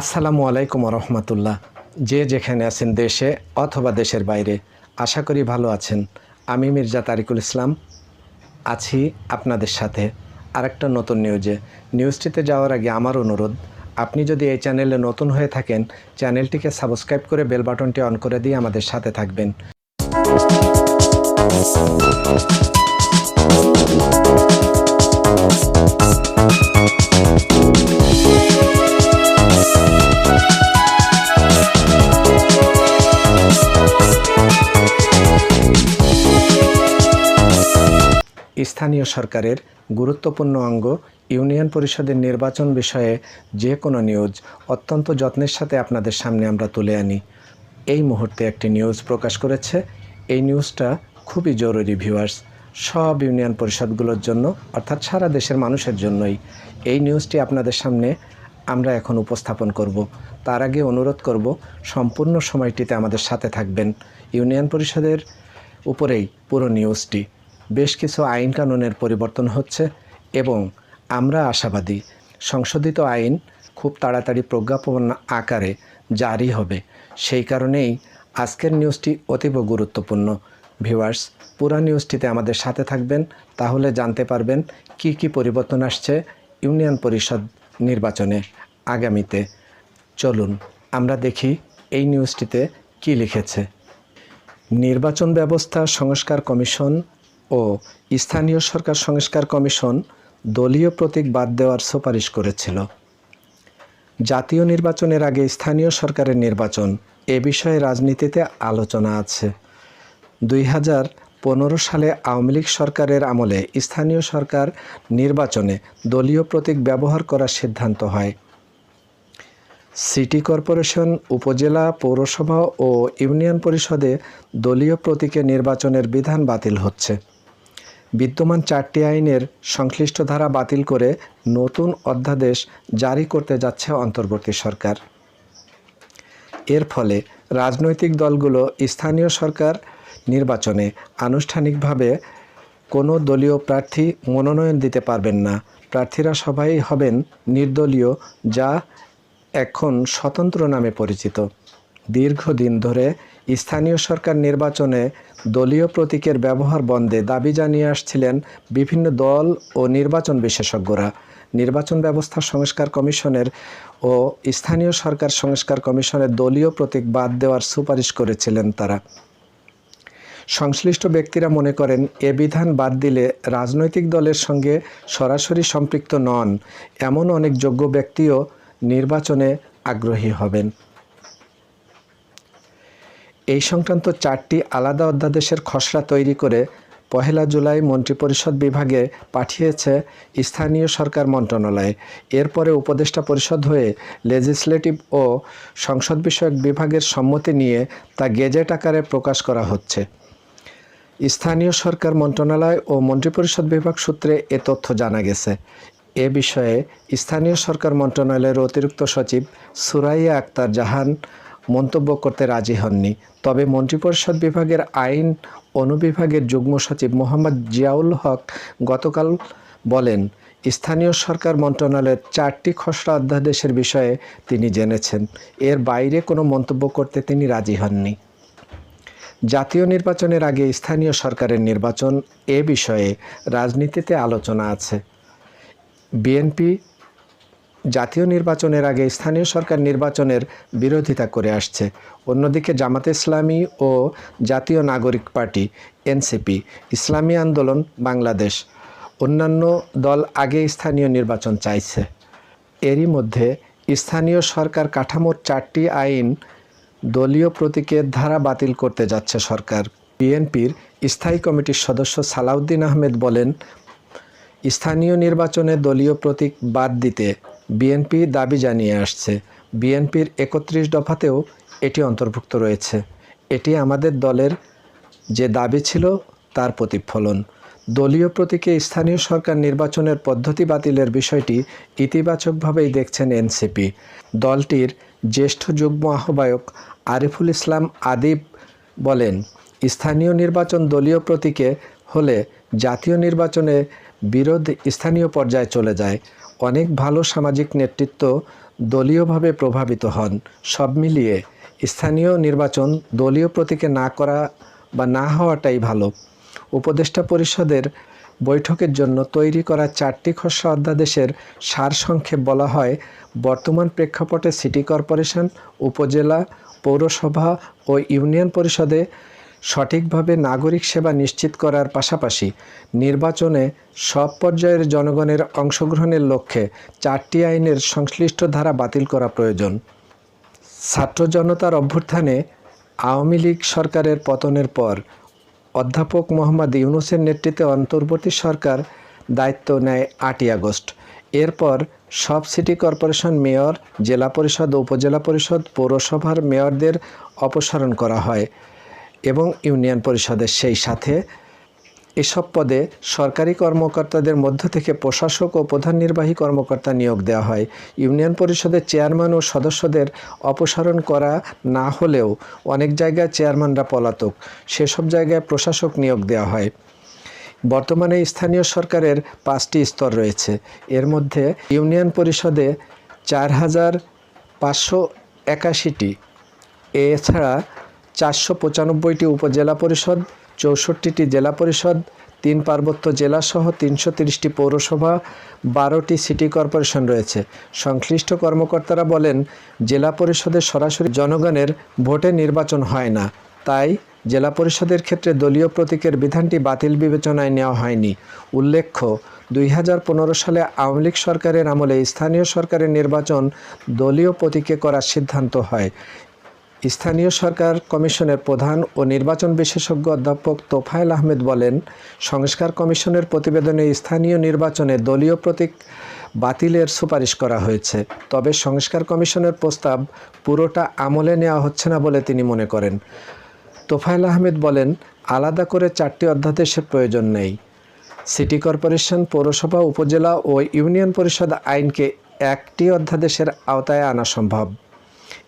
আসসালামু আলাইকুম রহমতুল্লাহ যে যেখানে আছেন দেশে অথবা দেশের বাইরে, আশা করি ভালো আছেন। আমি মির্জা তারিকুল ইসলাম। আছি আপনাদের সাথে আরেকটা নতুন নিউজে। নিউজটিতে যাওয়ার আগে আমার অনুরোধ, আপনি যদি এই চ্যানেলে নতুন হয়ে থাকেন, চ্যানেলটিকে সাবস্ক্রাইব করে বেল বাটনটি অন করে দিয়ে আমাদের সাথে থাকবেন। স্থানীয় সরকারের গুরুত্বপূর্ণ অঙ্গ ইউনিয়ন পরিষদের নির্বাচন বিষয়ে যে কোনো নিউজ অত্যন্ত যত্নের সাথে আপনাদের সামনে আমরা তুলে আনি। এই মুহূর্তে একটি নিউজ প্রকাশ করেছে। এই নিউজটা খুবই জরুরি, ভিউয়ার্স। সব ইউনিয়ন পরিষদগুলোর জন্য, অর্থাৎ সারা দেশের মানুষের জন্যই এই নিউজটি আপনাদের সামনে আমরা এখন উপস্থাপন করব। তার আগে অনুরোধ করব, সম্পূর্ণ সময়টিতে আমাদের সাথে থাকবেন ইউনিয়ন পরিষদের উপরেই পুরো নিউজটি। বেশ কিছু আইন কানুনের পরিবর্তন হচ্ছে এবং আমরা আশাবাদী সংশোধিত আইন খুব তাড়াতাড়ি প্রজ্ঞাপন আকারে জারি হবে। সেই কারণেই আজকের নিউজটি অতীব গুরুত্বপূর্ণ। ভিউয়ার্স, পুরো নিউজটিতে আমাদের সাথে থাকবেন, তাহলে জানতে পারবেন কি কি পরিবর্তন আসছে ইউনিয়ন পরিষদ নির্বাচনে আগামীতে। চলুন, আমরা দেখি এই নিউজটিতে কি লিখেছে। নির্বাচন ব্যবস্থা সংস্কার কমিশন ও স্থানীয় সরকার সংস্কার কমিশন দলীয় প্রতীক বাদ দেওয়ার সুপারিশ করেছিল। জাতীয় নির্বাচনের আগে স্থানীয় সরকারের নির্বাচন এ বিষয়ে রাজনীতিতে আলোচনা আছে। দুই হাজার পনেরো সালে আওয়ামী লীগ সরকারের আমলে স্থানীয় সরকার নির্বাচনে দলীয় প্রতীক ব্যবহার করার সিদ্ধান্ত হয়। সিটি কর্পোরেশন, উপজেলা, পৌরসভা ও ইউনিয়ন পরিষদে দলীয় প্রতীকে নির্বাচনের বিধান বাতিল হচ্ছে। বিদ্যমান চারটি আইনের সংশ্লিষ্ট ধারা বাতিল করে নতুন অধ্যাদেশ জারি করতে যাচ্ছে অন্তর্বর্তী সরকার। এর ফলে রাজনৈতিক দলগুলো স্থানীয় সরকার নির্বাচনে আনুষ্ঠানিকভাবে কোনো দলীয় প্রার্থী মনোনয়ন দিতে পারবেন না। প্রার্থীরা সবাই হবেন নির্দলীয়, যা এখন স্বতন্ত্র নামে পরিচিত। দীর্ঘদিন ধরে স্থানীয় সরকার নির্বাচনে দলীয় প্রতীকের ব্যবহার বন্ধে দাবি জানিয়ে আসছিলেন বিভিন্ন দল ও নির্বাচন বিশেষজ্ঞরা। নির্বাচন ব্যবস্থা সংস্কার কমিশনের ও স্থানীয় সরকার সংস্কার কমিশনের দলীয় প্রতীক বাদ দেওয়ার সুপারিশ করেছিলেন তারা। সংশ্লিষ্ট ব্যক্তিরা মনে করেন, এ বিধান বাদ দিলে রাজনৈতিক দলের সঙ্গে সরাসরি সম্পৃক্ত নন, এমন অনেক যোগ্য ব্যক্তিও নির্বাচনে আগ্রহী হবেন। এই সংক্রান্ত চারটি আলাদা অধ্যাদেশের খসড়া তৈরি করে পহেলা জুলাই মন্ত্রিপরিষদ বিভাগে পাঠিয়েছে স্থানীয় সরকার মন্ত্রণালয়। এরপরে উপদেষ্টা পরিষদ হয়ে লেজিসলেটিভ ও সংসদ বিষয়ক বিভাগের সম্মতি নিয়ে তা গেজেট আকারে প্রকাশ করা হচ্ছে। স্থানীয় সরকার মন্ত্রণালয় ও মন্ত্রিপরিষদ বিভাগ সূত্রে এ তথ্য জানা গেছে। এ বিষয়ে স্থানীয় সরকার মন্ত্রণালয়ের অতিরিক্ত সচিব সুরাইয়া আক্তার জাহান মন্তব্য করতে রাজি হননি। তবে মন্ত্রিপরিষদ বিভাগের আইন অনুবিভাগের যুগ্ম সচিব মোহাম্মদ জিয়াউল হক গতকাল বলেন, স্থানীয় সরকার মন্ত্রণালয়ের চারটি খসড়া অধ্যাদেশের বিষয়ে তিনি জেনেছেন। এর বাইরে কোনো মন্তব্য করতে তিনি রাজি হননি। জাতীয় নির্বাচনের আগে স্থানীয় সরকারের নির্বাচন এ বিষয়ে রাজনীতিতে আলোচনা আছে। বিএনপি জাতীয় নির্বাচনের আগে স্থানীয় সরকার নির্বাচনের বিরোধিতা করে আসছে। অন্যদিকে জামাতে ইসলামী ও জাতীয় নাগরিক পার্টি, এনসিপি, ইসলামী আন্দোলন, বাংলাদেশ, অন্যান্য দল আগে স্থানীয় নির্বাচন চাইছে। এরই মধ্যে স্থানীয় সরকার কাঠামোর চারটি আইন দলীয় প্রতীকের ধারা বাতিল করতে যাচ্ছে সরকার। বিএনপির স্থায়ী কমিটির সদস্য সালাউদ্দিন আহমেদ বলেন, স্থানীয় নির্বাচনে দলীয় প্রতীক বাদ দিতে বিএনপি দাবি জানিয়ে আসছে। বিএনপির একত্রিশ দফাতেও এটি অন্তর্ভুক্ত রয়েছে। এটি আমাদের দলের যে দাবি ছিল, তার প্রতিফলন। দলীয় প্রতীকে স্থানীয় সরকার নির্বাচনের পদ্ধতি বাতিলের বিষয়টি ইতিবাচকভাবেই দেখছেন এনসিপি। দলটির জ্যেষ্ঠ যুগ্ম আহ্বায়ক আরিফুল ইসলাম আদিব বলেন, স্থানীয় নির্বাচন দলীয় প্রতীকে হলে জাতীয় নির্বাচনে বিরোধ স্থানীয় পর্যায়ে চলে যায়। অনেক ভালো সামাজিক নেতৃত্ব দলীয়ভাবে প্রভাবিত হন। সব মিলিয়ে স্থানীয় নির্বাচন দলীয় প্রতীকে না করা বা না হওয়াটাই ভালো। উপদেষ্টা পরিষদের বৈঠকের জন্য তৈরি করা চারটি খসড়া অধ্যাদেশের সারসংক্ষেপ বলা হয়, বর্তমান প্রেক্ষাপটে সিটি কর্পোরেশন, উপজেলা, পৌরসভা ও ইউনিয়ন পরিষদে সঠিকভাবে নাগরিক সেবা নিশ্চিত করার পাশাপাশি নির্বাচনে সব পর্যায়ের জনগণের অংশগ্রহণের লক্ষ্যে চারটি আইনের সংশ্লিষ্ট ধারা বাতিল করা প্রয়োজন। ছাত্র জনতার অভ্যুত্থানে আওয়ামী লীগ সরকারের পতনের পর অধ্যাপক মোহাম্মদ ইউনুসের নেতৃত্বে অন্তর্বর্তী সরকার দায়িত্ব নেয় আটই আগস্ট। এরপর সব সিটি কর্পোরেশন মেয়র, জেলা পরিষদ, উপজেলা পরিষদ, পৌরসভার মেয়রদের অপসারণ করা হয়। এবং ইউনিয়ন পরিষদের সেই সাথে এসব পদে সরকারি কর্মকর্তাদের মধ্য থেকে প্রশাসক ও প্রধান নির্বাহী কর্মকর্তা নিয়োগ দেওয়া হয়। ইউনিয়ন পরিষদের চেয়ারম্যান ও সদস্যদের অপসারণ করা না হলেও অনেক জায়গায় চেয়ারম্যানরা পলাতক। সেসব জায়গায় প্রশাসক নিয়োগ দেওয়া হয়। বর্তমানে স্থানীয় সরকারের পাঁচটি স্তর রয়েছে। এর মধ্যে ইউনিয়ন পরিষদে চার হাজার পাঁচশো একাশিটি। এছাড়া চারশো পঁচানব্বইটি উপজেলা পরিষদ, চৌষট্টিটি জেলা পরিষদ, তিন পার্বত্য জেলাসহ তিনশো তিরিশটি পৌরসভা, বারোটি সিটি কর্পোরেশন রয়েছে। সংশ্লিষ্ট কর্মকর্তারা বলেন, জেলা পরিষদের সরাসরি জনগণের ভোটে নির্বাচন হয় না। তাই জেলা পরিষদের ক্ষেত্রে দলীয় প্রতীকের বিধানটি বাতিল বিবেচনায় নেওয়া হয়নি। উল্লেখ্য, দুই হাজার পনেরো সালে আওয়ামী লীগ সরকারের আমলে স্থানীয় সরকারের নির্বাচন দলীয় প্রতীকে করার সিদ্ধান্ত হয়। স্থানীয় সরকার কমিশনের প্রধান ও নির্বাচন বিশেষজ্ঞ অধ্যাপক তোফায়েল আহমেদ বলেন, সংস্কার কমিশনের প্রতিবেদনে স্থানীয় নির্বাচনে দলীয় প্রতীক বাতিলের সুপারিশ করা হয়েছে। তবে সংস্কার কমিশনের প্রস্তাব পুরোটা আমলে নেওয়া হচ্ছে না বলে তিনি মনে করেন। তোফায়েল আহমেদ বলেন, আলাদা করে চারটি অধ্যাদেশের প্রয়োজন নেই। সিটি কর্পোরেশন, পৌরসভা, উপজেলা ও ইউনিয়ন পরিষদ আইনকে একটি অধ্যাদেশের আওতায় আনা সম্ভব।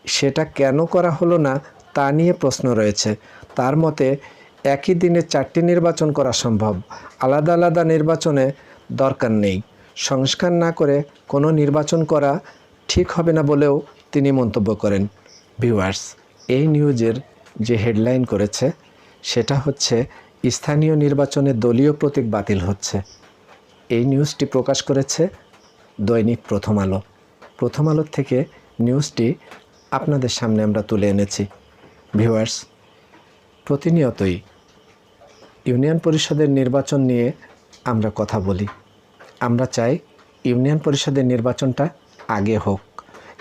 সেটা কেন করা হলো না তা নিয়ে প্রশ্ন রয়েছে। তার মতে, একই দিনে চারটি নির্বাচন করা সম্ভব। আলাদা আলাদা নির্বাচনে দরকার নেই। সংস্কার না করে কোনো নির্বাচন করা ঠিক হবে না বলেও তিনি মন্তব্য করেন। ভিউয়ার্স, এই নিউজের যে হেডলাইন করেছে, সেটা হচ্ছে স্থানীয় নির্বাচনে দলীয় প্রতীক বাতিল হচ্ছে। এই নিউজটি প্রকাশ করেছে দৈনিক প্রথম আলো। প্রথম আলোর থেকে নিউজটি আপনাদের সামনে আমরা তুলে এনেছি। ভিউয়ার্স, প্রতিনিয়তই ইউনিয়ন পরিষদের নির্বাচন নিয়ে আমরা কথা বলি। আমরা চাই ইউনিয়ন পরিষদের নির্বাচনটা আগে হোক।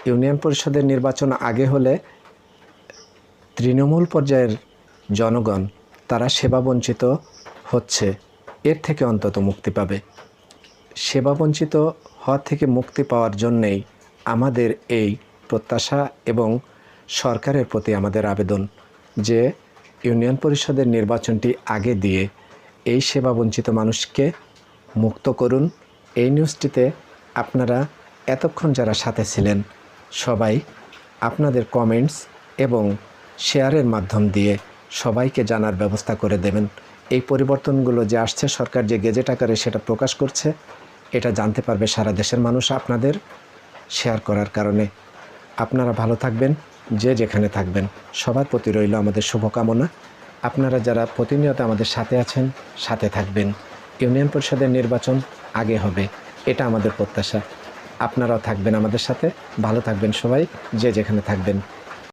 ইউনিয়ন পরিষদের নির্বাচন আগে হলে তৃণমূল পর্যায়ের জনগণ, তারা সেবা বঞ্চিত হচ্ছে, এর থেকে অন্তত মুক্তি পাবে। সেবা বঞ্চিত হওয়া থেকে মুক্তি পাওয়ার জন্যেই আমাদের এই প্রত্যাশা এবং সরকারের প্রতি আমাদের আবেদন যে ইউনিয়ন পরিষদের নির্বাচনটি আগে দিয়ে এই সেবা বঞ্চিত মানুষকে মুক্ত করুন। এই নিউজটিতে আপনারা এতক্ষণ যারা সাথে ছিলেন সবাই আপনাদের কমেন্টস এবং শেয়ারের মাধ্যম দিয়ে সবাইকে জানার ব্যবস্থা করে দেবেন। এই পরিবর্তনগুলো যে আসছে, সরকার যে গেজেট আকারে সেটা প্রকাশ করছে, এটা জানতে পারবে সারা দেশের মানুষ আপনাদের শেয়ার করার কারণে। আপনারা ভালো থাকবেন, যে যেখানে থাকবেন। সবার প্রতি রইল আমাদের শুভকামনা। আপনারা যারা প্রতিনিয়ত আমাদের সাথে আছেন, সাথে থাকবেন। ইউনিয়ন পরিষদের নির্বাচন আগে হবে, এটা আমাদের প্রত্যাশা। আপনারাও থাকবেন আমাদের সাথে, ভালো থাকবেন সবাই, যে যেখানে থাকবেন।